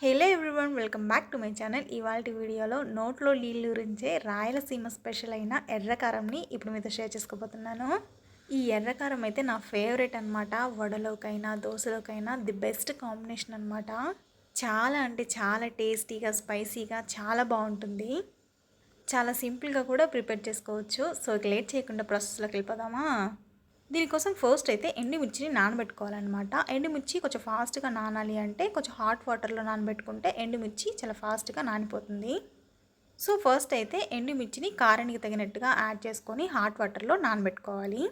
Hello everyone welcome back to my channel. ఇవాళ వీడియోలో నోట్లో నీళ్ళు గురించే రాయలసీమ స్పెషల్ అయిన ఎర్రకారంని ఇప్పుడు మీతో షేర్ చేసుకోబోతున్నాను. ఈ ఎర్రకారం అయితే నా ఫేవరెట్ అనమాట వడలోకైనా దోశలోకైనా ది బెస్ట్ కాంబినేషన్ అనమాట చాలా అంటే చాలా టేస్టీగా స్పైసీగా చాలా బాగుంటుంది. చాలా సింపుల్గా కూడా ప్రిపేర్ చేసుకోవచ్చు. సో ఇక లేట్ చేయకుండా ప్రాసెస్లోకి వెళ్ళిపోదామా? దీనికోసం ఫస్ట్ అయితే ఎండుమిర్చిని నానబెట్టుకోవాలన్నమాట. ఎండుమిర్చి కొంచెం ఫాస్ట్గా నానాలి అంటే కొంచెం హాట్ వాటర్లో నానబెట్టుకుంటే ఎండుమిర్చి చాలా ఫాస్ట్గా నానిపోతుంది. సో ఫస్ట్ అయితే ఎండుమిర్చిని కారానికి తగినట్టుగా యాడ్ చేసుకొని హాట్ వాటర్లో నానబెట్టుకోవాలి.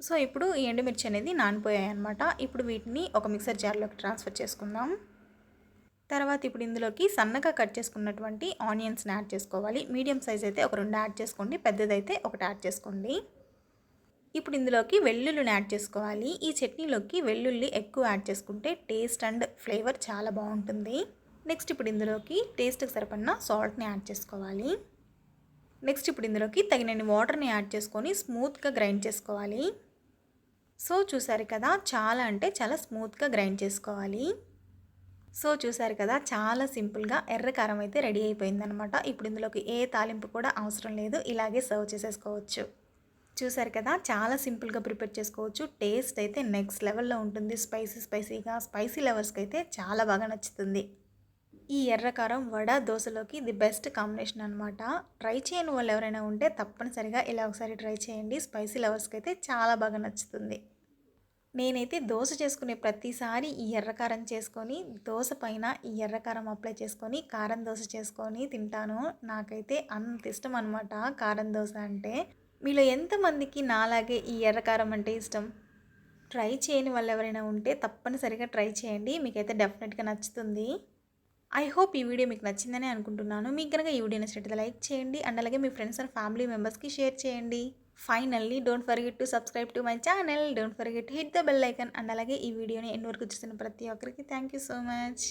సో ఇప్పుడు ఈ ఎండుమిర్చి అనేది నానిపోయాయి అనమాట ఇప్పుడు వీటిని ఒక మిక్సర్ జార్లోకి ట్రాన్స్ఫర్ చేసుకుందాం. తర్వాత ఇప్పుడు ఇందులోకి సన్నగా కట్ చేసుకున్నటువంటి ఆనియన్స్ని యాడ్ చేసుకోవాలి. మీడియం సైజ్ అయితే ఒక రెండు యాడ్ చేసుకోండి పెద్దదైతే ఒకటి యాడ్ చేసుకోండి. ఇప్పుడు ఇందులోకి వెల్లుల్లిని యాడ్ చేసుకోవాలి. ఈ చట్నీలోకి వెల్లుల్లి ఎక్కువ యాడ్ చేసుకుంటే టేస్ట్ అండ్ ఫ్లేవర్ చాలా బాగుంటుంది. నెక్స్ట్ ఇప్పుడు ఇందులోకి టేస్ట్కి సరిపడిన సాల్ట్ని యాడ్ చేసుకోవాలి. నెక్స్ట్ ఇప్పుడు ఇందులోకి తగినన్ని వాటర్ని యాడ్ చేసుకొని స్మూత్గా గ్రైండ్ చేసుకోవాలి. సో చూసారు కదా చాలా అంటే చాలా స్మూత్గా గ్రైండ్ చేసుకోవాలి. సో చూసారు కదా చాలా సింపుల్గా ఎర్ర కారం అయితే రెడీ అయిపోయిందనమాట ఇప్పుడు ఇందులోకి ఏ తాలింపు కూడా అవసరం లేదు. ఇలాగే సర్వ్ చేసేసుకోవచ్చు. చూసారు కదా చాలా సింపుల్గా ప్రిపేర్ చేసుకోవచ్చు. టేస్ట్ అయితే నెక్స్ట్ లెవెల్లో ఉంటుంది. స్పైసీ స్పైసీగా స్పైసీ లవర్స్కి అయితే చాలా బాగా నచ్చుతుంది. ఈ ఎర్రకారం వడ దోశలోకి ది బెస్ట్ కాంబినేషన్ అనమాట ట్రై చేయని వాళ్ళు ఎవరైనా ఉంటే తప్పనిసరిగా ఇలా ఒకసారి ట్రై చేయండి. స్పైసీ లవర్స్కి అయితే చాలా బాగా నచ్చుతుంది. నేనైతే దోశ చేసుకునే ప్రతిసారి ఈ ఎర్రకారం చేసుకొని దోశ పైన ఈ ఎర్రకారం అప్లై చేసుకొని కారం దోశ చేసుకొని తింటాను. నాకైతే అంత ఇష్టం అనమాట కారం దోశ అంటే. మీలో ఎంతమందికి నాలాగే ఈ ఎర్రకారం అంటే ఇష్టం? ట్రై చేయని వాళ్ళు ఎవరైనా ఉంటే తప్పనిసరిగా ట్రై చేయండి. మీకైతే డెఫినెట్గా నచ్చుతుంది. ఐ హోప్ ఈ వీడియో మీకు నచ్చిందని అనుకుంటున్నాను. మీకు కనుక ఈ వీడియో నచ్చినట్లయితే లైక్ చేయండి. అండ్ అలాగే మీ ఫ్రెండ్స్ అండ్ ఫ్యామిలీ మెంబర్స్కి షేర్ చేయండి. Finally don't forget to subscribe to my channel don't forget hit the bell icon and అలాగే ఈ వీడియోని ఎన్ని వరకు చూస్తున్న ప్రతి ఒక్కరికి థ్యాంక్ యూ సో మచ్